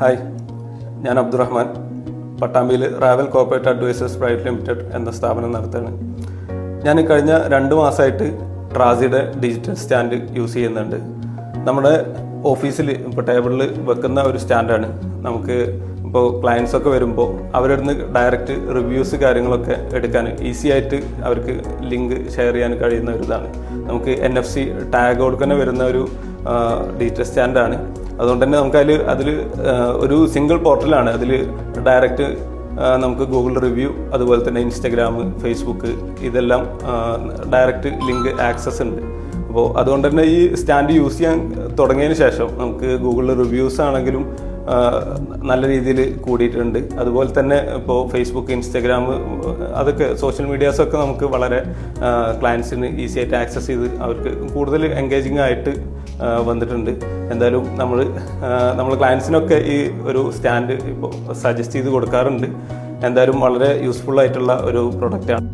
Hi ഞാൻ Abdurahman പട്ടാമ്പിയിൽ Raval corporate advisors private limited എന്ന സ്ഥാപനം നടത്തുകയാണ്. ഞാൻ കഴിഞ്ഞ രണ്ട് മാസമായിട്ട് ട്രാസിയുടെ ഡിജിറ്റൽ സ്റ്റാൻഡ് യൂസ് ചെയ്യുന്നുണ്ട്. നമ്മുടെ ഓഫീസിൽ ഇപ്പോൾ ടേബിളിൽ വെക്കുന്ന ഒരു സ്റ്റാൻഡാണ്. നമുക്ക് ഇപ്പോൾ ക്ലയൻസ് ഒക്കെ വരുമ്പോൾ അവരുടെ നിന്ന് ഡയറക്റ്റ് റിവ്യൂസ് കാര്യങ്ങളൊക്കെ എടുക്കാൻ ഈസി ആയിട്ട് അവർക്ക് ലിങ്ക് ഷെയർ ചെയ്യാൻ കഴിയുന്ന ഒരു ഇതാണ്. നമുക്ക് എൻ എഫ് സി ടാഗോട് തന്നെ വരുന്ന ഒരു ഡിജിറ്റൽ സ്റ്റാൻഡാണ്. അതുകൊണ്ട് തന്നെ നമുക്ക് അതിൽ അതിൽ ഒരു സിംഗിൾ പോർട്ടലാണ് അതിൽ ഡയറക്റ്റ് നമുക്ക് ഗൂഗിൾ റിവ്യൂ അതുപോലെ തന്നെ ഇൻസ്റ്റഗ്രാം ഫേസ്ബുക്ക് ഇതെല്ലാം ഡയറക്റ്റ് ലിങ്ക് ആക്സസ് ഉണ്ട്. അപ്പോൾ അതുകൊണ്ട് തന്നെ ഈ സ്റ്റാൻഡ് യൂസ് ചെയ്യാൻ തുടങ്ങിയതിന് ശേഷം നമുക്ക് ഗൂഗിളിൽ റിവ്യൂസ് ആണെങ്കിലും നല്ല രീതിയിൽ കൂടിയിട്ടുണ്ട്. അതുപോലെ തന്നെ ഇപ്പോൾ ഫേസ്ബുക്ക് ഇൻസ്റ്റഗ്രാം അതൊക്കെ സോഷ്യൽ മീഡിയാസൊക്കെ നമുക്ക് വളരെ ക്ലയൻസിന് ഈസി ആയിട്ട് ആക്സസ് ചെയ്ത് അവർക്ക് കൂടുതൽ എൻഗേജിങ് ആയിട്ട് വന്നിട്ടുണ്ട്. എന്തായാലും നമ്മൾ നമ്മൾ ക്ലയൻസിനൊക്കെ ഈ ഒരു സ്റ്റാൻഡ് ഇപ്പോൾ സജസ്റ്റ് ചെയ്ത് കൊടുക്കാറുണ്ട്. എന്തായാലും വളരെ യൂസ്ഫുൾ ആയിട്ടുള്ള ഒരു പ്രൊഡക്റ്റാണ്